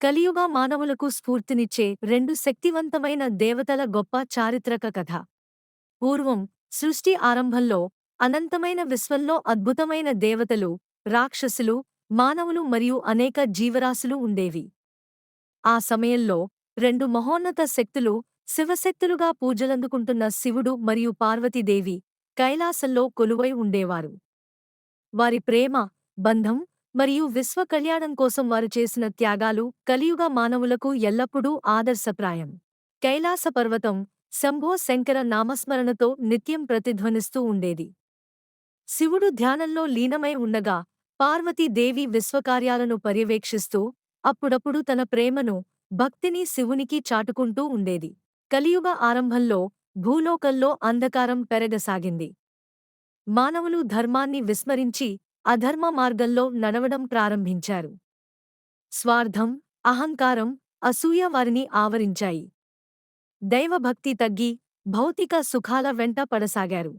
కలియుగ మానవులకు స్ఫూర్తినిచ్చే రెండు శక్తివంతమైన దేవతల గొప్ప చారిత్రక కథ. పూర్వం సృష్టి ఆరంభంలో అనంతమైన విశ్వంలో అద్భుతమైన దేవతలు రాక్షసులు మానవులు మరియు అనేక జీవరాశులు ఉండేవి. ఆ సమయంలో రెండు మహోన్నత శక్తులు శివశక్తులుగా పూజలందుకుంటున్న శివుడు మరియు పార్వతీదేవి కైలాసంలో కొలువై ఉండేవారు. వారి ప్రేమ బంధం మరియు విశ్వ కళ్యాణం కోసం వారు చేసిన త్యాగాలు కలియుగ మానవులకు ఎల్లప్పుడూ ఆదర్శప్రాయం. కైలాస పర్వతం శంభో శంకర నామస్మరణతో నిత్యం ప్రతిధ్వనిస్తూ ఉండేది. శివుడు ధ్యానంలో లీనమై ఉండగా పార్వతీదేవి విశ్వకార్యాలను పర్యవేక్షిస్తూ అప్పుడప్పుడు తన ప్రేమను భక్తిని శివునికి చాటుకుంటూ ఉండేది. కలియుగ ఆరంభంలో భూలోకంలో అంధకారం పెరగసాగింది. మానవులు ధర్మాన్ని విస్మరించి అధర్మ మార్గంలో నడవడం ప్రారంభించారు. స్వార్థం అహంకారం అసూయ వారిని ఆవరించాయి. దైవభక్తి తగ్గి భౌతిక సుఖాల వెంట పడసాగారు.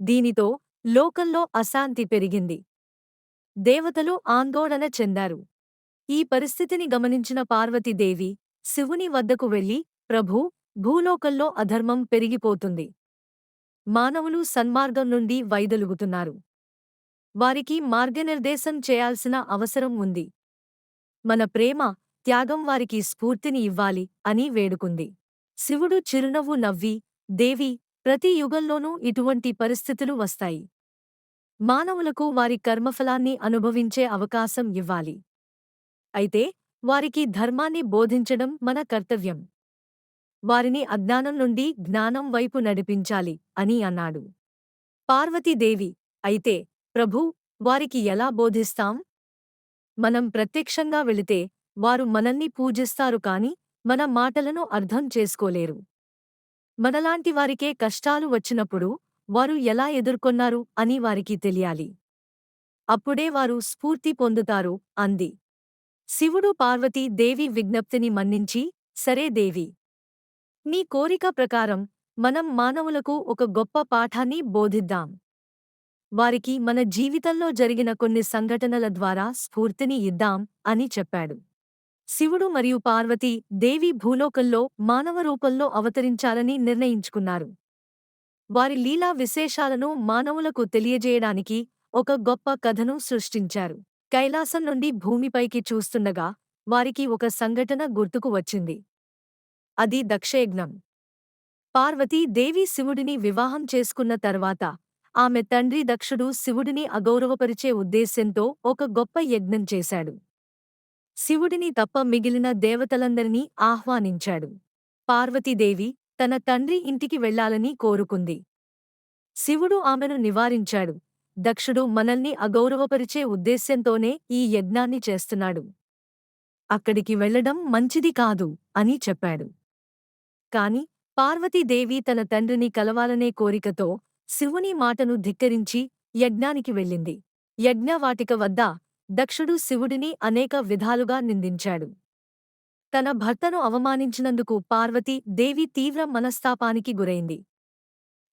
దీనితో లోకంలో అశాంతి పెరిగింది. దేవతలు ఆందోళన చెందారు. ఈ పరిస్థితిని గమనించిన పార్వతీదేవి శివుని వద్దకు వెళ్ళి ప్రభూ భూలోకంలో అధర్మం పెరిగిపోతుంది. మానవులు సన్మార్గం నుండి వైదొలుగుతున్నారు. వారికి మార్గనిర్దేశం చేయాల్సిన అవసరం ఉంది. మన ప్రేమ త్యాగం వారికి స్ఫూర్తిని ఇవ్వాలి అని వేడుకుంది. శివుడు చిరునవ్వు నవ్వి దేవి ప్రతి యుగంలోనూ ఇటువంటి పరిస్థితులు వస్తాయి. మానవులకు వారి కర్మఫలాన్ని అనుభవించే అవకాశం ఇవ్వాలి. అయితే వారికి ధర్మాన్ని బోధించడం మన కర్తవ్యం. వారిని అజ్ఞానం నుండి జ్ఞానం వైపు నడిపించాలి అని అన్నాడు. పార్వతీదేవి అయితే ప్రభూ వారికి ఎలా బోధిస్తాం? మనం ప్రత్యక్షంగా వెళితే వారు మనల్ని పూజిస్తారు కాని మన మాటలను అర్థం చేసుకోలేరు. మనలాంటి వారికే కష్టాలు వచ్చినప్పుడు వారు ఎలా ఎదుర్కొన్నారు అని వారికి తెలియాలి. అప్పుడే వారు స్ఫూర్తి పొందుతారు అంది. శివుడు పార్వతీ దేవి విజ్ఞప్తిని మన్నించి సరే దేవి. నీ కోరిక ప్రకారం మనం మానవులకు ఒక గొప్ప పాఠాన్ని బోధిద్దాం. వారికి మన జీవితంలో జరిగిన కొన్ని సంఘటనల ద్వారా స్ఫూర్తిని ఇద్దాం అని చెప్పాడు. శివుడు మరియు పార్వతి దేవి భూలోకంలో మానవ రూపంలో అవతరించాలని నిర్ణయించుకున్నారు. వారి లీలా విశేషాలను మానవులకు తెలియజేయడానికి ఒక గొప్ప కథను సృష్టించారు. కైలాసం నుండి భూమిపైకి చూస్తుండగా వారికి ఒక సంఘటన గుర్తుకు వచ్చింది. అది దక్షయజ్ఞం. పార్వతీ దేవి శివుడిని వివాహం చేసుకున్న తర్వాత ఆమె తండ్రి దక్షుడు శివుడిని అగౌరవపరిచే ఉద్దేశ్యంతో ఒక గొప్ప యజ్ఞం చేశాడు. శివుడిని తప్ప మిగిలిన దేవతలందరినీ ఆహ్వానించాడు. పార్వతీదేవి తన తండ్రి ఇంటికి వెళ్ళాలని కోరుకుంది. శివుడు ఆమెను నివారించాడు. దక్షుడు మనల్ని అగౌరవపరిచే ఉద్దేశ్యంతోనే ఈ యజ్ఞాన్ని చేస్తున్నాడు. అక్కడికి వెళ్ళడం మంచిది కాదు అని చెప్పాడు. కాని పార్వతీదేవి తన తండ్రిని కలవాలనే కోరికతో శివుని మాటను ధిక్కరించి యజ్ఞానికి వెళ్ళింది. యజ్ఞవాటిక వద్ద దక్షుడు శివుడిని అనేక విధాలుగా నిందించాడు. తన భర్తను అవమానించినందుకు పార్వతీ దేవి తీవ్ర మనస్తాపానికి గురైంది.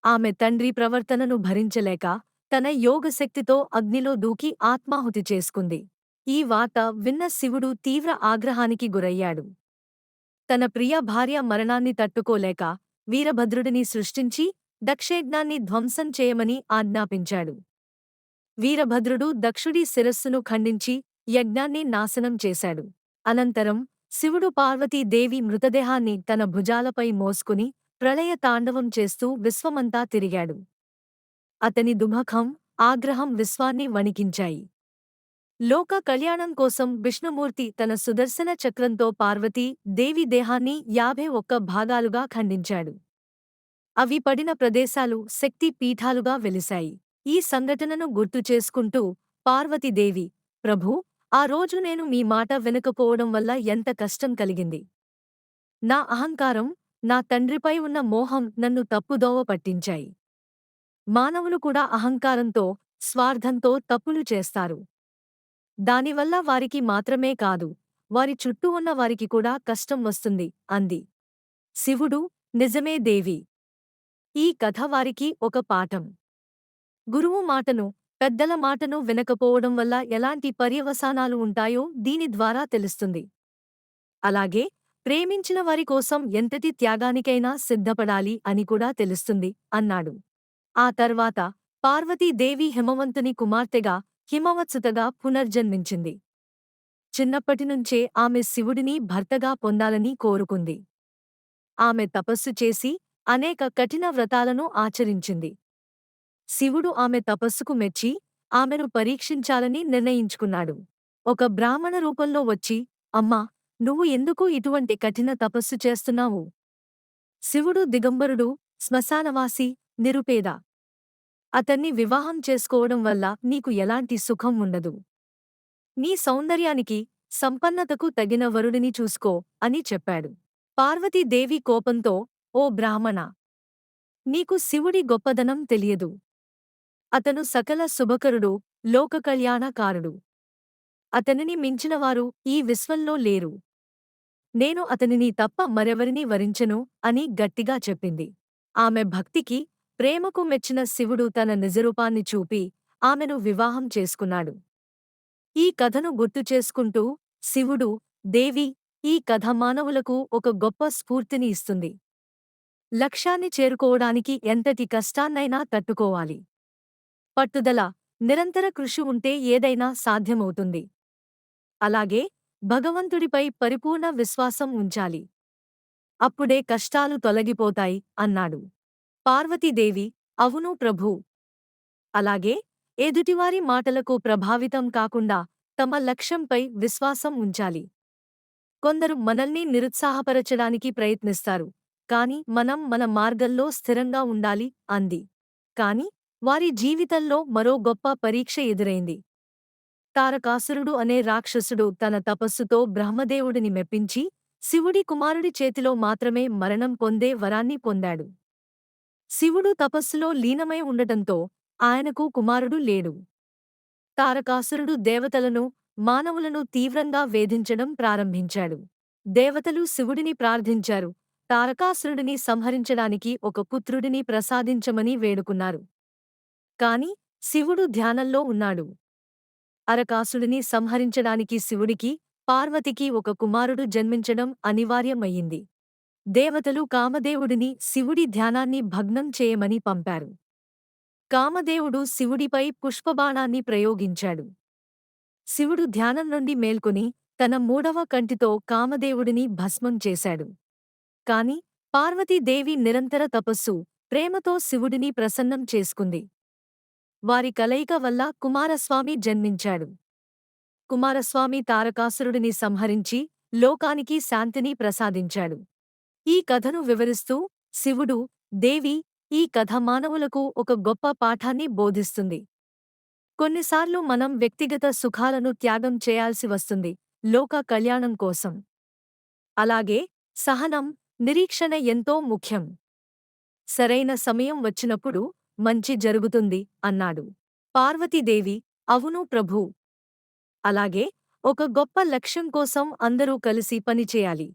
ఆమె తండ్రి ప్రవర్తనను భరించలేక తన యోగశక్తితో అగ్నిలో దూకి ఆత్మాహుతి చేసుకుంది. ఈ వార్త విన్న శివుడు తీవ్ర ఆగ్రహానికి గురయ్యాడు. తన ప్రియ భార్య మరణాన్ని తట్టుకోలేక వీరభద్రుడిని సృష్టించి దక్షయజ్ఞాన్ని ధ్వంసం చేయమని ఆజ్ఞాపించాడు. వీరభద్రుడు దక్షుడి శిరస్సును ఖండించి యజ్ఞాన్ని నాశనం చేశాడు. అనంతరం శివుడు పార్వతీదేవి మృతదేహాన్ని తన భుజాలపై మోసుకుని ప్రళయ తాండవం చేస్తూ విశ్వమంతా తిరిగాడు. అతని దుమఖం ఆగ్రహం విశ్వాన్ని వణికించాయి. లోక కళ్యాణం కోసం విష్ణుమూర్తి తన సుదర్శన చక్రంతో పార్వతీ దేవి దేహాన్ని యాభై ఒక్క భాగాలుగా ఖండించాడు. అవి పడిన ప్రదేశాలు శక్తి పీఠాలుగా వెలిశాయి. ఈ సంఘటనను గుర్తు చేసుకుంటూ పార్వతీదేవి ప్రభూ ఆ రోజు నేను మీ మాట వినకపోవడం వల్ల ఎంత కష్టం కలిగింది? నా అహంకారం నా తండ్రిపై ఉన్న మోహం నన్ను తప్పుదోవ పట్టించాయి. మానవులు కూడా అహంకారంతో స్వార్థంతో తప్పులు చేస్తారు. దానివల్ల వారికి మాత్రమే కాదు వారి చుట్టూ ఉన్న వారికి కూడా కష్టం వస్తుంది అంది. శివుడు నిజమే దేవి ఈ కథ వారికి ఒక పాఠం. గురువు మాటను పెద్దల మాటను వినకపోవడం వల్ల ఎలాంటి పర్యవసానాలు ఉంటాయో దీని ద్వారా తెలుస్తుంది. అలాగే ప్రేమించిన వారి కోసం ఎంతటి త్యాగానికైనా సిద్ధపడాలి అని కూడా తెలుస్తుంది అన్నాడు. ఆ తర్వాత పార్వతీదేవి హిమవంతుని కుమార్తెగా హిమవత్సుతగా పునర్జన్మించింది. చిన్నప్పటినుంచే ఆమె శివుడిని భర్తగా పొందాలని కోరుకుంది. ఆమె తపస్సు చేసి అనేక కఠిన వ్రతాలను ఆచరించింది. శివుడు ఆమె తపస్సుకు మెచ్చి ఆమెను పరీక్షించాలని నిర్ణయించుకున్నాడు. ఒక బ్రాహ్మణ రూపంలో వచ్చి అమ్మా నువ్వు ఎందుకు ఇటువంటి కఠిన తపస్సు చేస్తున్నావు? శివుడు దిగంబరుడు శ్మశానవాసి నిరుపేద. అతన్ని వివాహం చేసుకోవడం వల్ల నీకు ఎలాంటి సుఖం ఉండదు. నీ సౌందర్యానికి సంపన్నతకు తగిన వరుడిని చూసుకో అని చెప్పాడు. పార్వతీదేవి కోపంతో ఓ బ్రాహ్మణ! నీకు శివుడి గొప్పదనం తెలియదు. అతను సకల శుభకరుడు లోకకళ్యాణకారుడు అతనిని మించినవారు ఈ విశ్వంలో లేరు. నేను అతనిని తప్ప మరెవరినీ వరించెను అని గట్టిగా చెప్పింది. ఆమె భక్తికి ప్రేమకు మెచ్చిన శివుడు తన నిజరూపాన్ని చూపి ఆమెను వివాహం చేసుకున్నాడు. ఈ కథను గుర్తుచేసుకుంటూ శివుడు దేవి ఈ కథ మానవులకు ఒక గొప్ప స్ఫూర్తిని ఇస్తుంది. లక్ష్యాన్ని చేరుకోవడానికి ఎంతటి కష్టాన్నైనా తట్టుకోవాలి. పట్టుదల నిరంతర కృషి ఉంటే ఏదైనా సాధ్యమవుతుంది. అలాగే భగవంతుడిపై పరిపూర్ణ విశ్వాసం ఉంచాలి. అప్పుడే కష్టాలు తొలగిపోతాయి అన్నాడు. పార్వతీదేవి అవును ప్రభూ. అలాగే ఎదుటివారి మాటలకు ప్రభావితం కాకుండా తమ లక్ష్యంపై విశ్వాసం ఉంచాలి. కొందరు మనల్ని నిరుత్సాహపరచడానికి ప్రయత్నిస్తారు. కాని మనం మన మార్గంలో స్థిరంగా ఉండాలి అంది. కాని వారి జీవితంలో మరో గొప్ప పరీక్ష ఎదురైంది. తారకాసురుడు అనే రాక్షసుడు తన తపస్సుతో బ్రహ్మదేవుడిని మెప్పించి శివుడి కుమారుడి చేతిలో మాత్రమే మరణం పొందే వరాన్ని పొందాడు. శివుడు తపస్సులో లీనమై ఉండటంతో ఆయనకు కుమారుడు లేడు. తారకాసురుడు దేవతలను మానవులను తీవ్రంగా వేధించడం ప్రారంభించాడు. దేవతలు శివుడిని ప్రార్థించారు తారకాసురుడిని సంహరించడానికి ఒక పుత్రుడిని ప్రసాదించమని వేడుకున్నారు. కాని శివుడు ధ్యానంలో ఉన్నాడు. అరకాసుడిని సంహరించడానికి శివుడికి పార్వతికి ఒక కుమారుడు జన్మించడం అనివార్యమయ్యింది. దేవతలు కామదేవుడిని శివుడి ధ్యానాన్ని భగ్నం చేయమని పంపారు. కామదేవుడు శివుడిపై పుష్పబాణాన్ని ప్రయోగించాడు. శివుడు ధ్యానం నుండి మేల్కొని తన మూడవ కంటితో కామదేవుడిని భస్మం చేశాడు. కాని పార్వతీదేవి నిరంతర తపస్సు ప్రేమతో శివుడిని ప్రసన్నం చేసుకుంది. వారి కలయిక వల్ల కుమారస్వామి జన్మించాడు. కుమారస్వామి తారకాసురుడిని సంహరించి లోకానికి శాంతిని ప్రసాదించాడు. ఈ కథను వివరిస్తూ శివుడు దేవి ఈ కథ మానవులకు ఒక గొప్ప పాఠాన్ని బోధిస్తుంది. కొన్నిసార్లు మనం వ్యక్తిగత సుఖాలను త్యాగం చేయాల్సి వస్తుంది లోక కళ్యాణం కోసం. అలాగే సహనం నిరీక్షణ ఎంతో ముఖ్యం. సరైన సమయం వచ్చినప్పుడు మంచి జరుగుతుంది అన్నాడు. పార్వతీదేవి అవును ప్రభూ. అలాగే ఒక గొప్ప లక్ష్యం కోసం అందరూ కలిసి పనిచేయాలి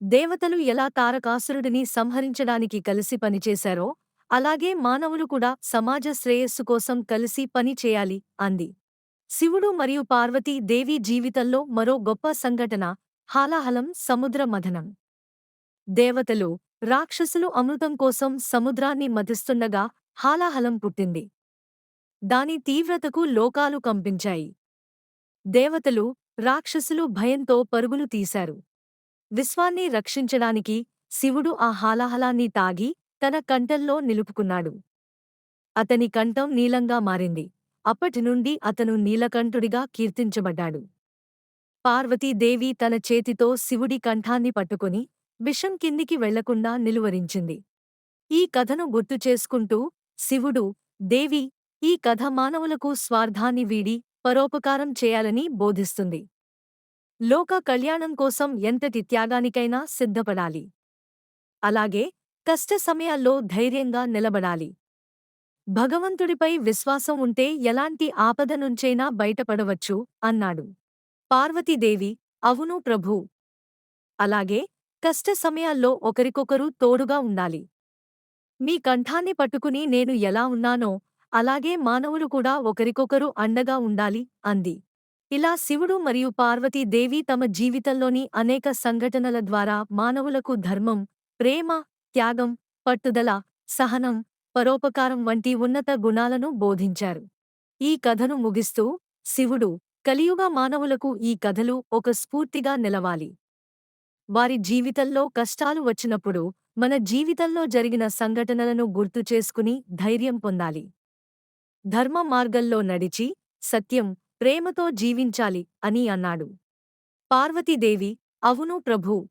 దేవతలు ఎలా తారకాసురుడిని సంహరించడానికి కలిసి పనిచేశారో అలాగే మానవులు కూడా సమాజ శ్రేయస్సు కోసం కలిసి పని చేయాలి అంది. శివుడు మరియు పార్వతీ దేవి జీవితంలో మరో గొప్ప సంఘటన హాలాహలం సముద్ర మథనం దేవతలు రాక్షసులు అమృతం కోసం సముద్రాన్ని మతిస్తుండగా హాలాహలం పుట్టింది. దాని తీవ్రతకు లోకాలు కంపించాయి. దేవతలు రాక్షసులు భయంతో పరుగులు తీశారు. విశ్వాన్ని రక్షించడానికి శివుడు ఆ హాలాహలాన్ని తాగి తన కంఠంలో నిలుపుకున్నాడు. అతని కంఠం నీలంగా మారింది. అప్పటినుండి అతను నీలకంఠుడిగా కీర్తించబడ్డాడు. పార్వతీదేవి తన చేతితో శివుడి కంఠాన్ని పట్టుకుని విషం కిందికి వెళ్ళకుండా నిలువరించింది. ఈ కథను గుర్తు చేసుకుంటూ శివుడు దేవి ఈ కథ మానవులకు స్వార్థాన్ని వీడి పరోపకారం చేయాలని బోధిస్తుంది. లోక కళ్యాణం కోసం ఎంతటి త్యాగానికైనా సిద్ధపడాలి. అలాగే కష్ట సమయాల్లో ధైర్యంగా నిలబడాలి. భగవంతుడిపై విశ్వాసం ఉంటే ఎలాంటి ఆపద నుంచైనా బయటపడవచ్చు అన్నాడు. పార్వతీదేవి అవును ప్రభూ. అలాగే కష్ట సమయాల్లో ఒకరికొకరు తోడుగా ఉండాలి. మీ కంఠాన్ని పట్టుకుని నేను ఎలా ఉన్నానో అలాగే మానవులు కూడా ఒకరికొకరు అండగా ఉండాలి అంది. ఇలా శివుడు మరియు పార్వతీ దేవి తమ జీవితంలోని అనేక సంఘటనల ద్వారా మానవులకు ధర్మం ప్రేమ త్యాగం పట్టుదల సహనం పరోపకారం వంటి ఉన్నత గుణాలను బోధించారు. ఈ కథను ముగిస్తూ శివుడు కలియుగ మానవులకు ఈ కథలు ఒక స్ఫూర్తిగా నిలవాలి. వారి జీవితంలో కష్టాలు వచ్చినప్పుడు మన జీవితంలో జరిగిన సంఘటనలను గుర్తు చేసుకుని ధైర్యం పొందాలి. ధర్మ మార్గంలో నడిచి సత్యం ప్రేమతో జీవించాలి అని అన్నాడు. పార్వతీదేవి అవును ప్రభూ.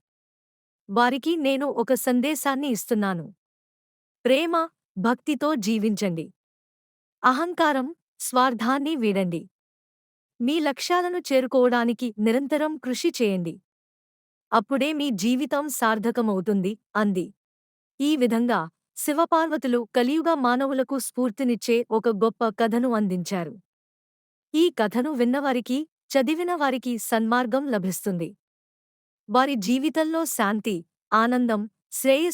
వారికి నేను ఒక సందేశాన్ని ఇస్తున్నాను. ప్రేమ భక్తితో జీవించండి. అహంకారం స్వార్థాన్ని వీడండి. మీ లక్ష్యాలను చేరుకోవడానికి నిరంతరం కృషి చేయండి. అప్పుడే మీ జీవితం సార్థకమవుతుంది అంది. ఈ విధంగా శివపార్వతులు కలియుగ మానవులకు స్ఫూర్తినిచ్చే ఒక గొప్ప కథను అందించారు. ఈ కథను విన్నవారికి చదివిన వారికి సన్మార్గం లభిస్తుంది. వారి జీవితంలో శాంతి ఆనందం శ్రేయస్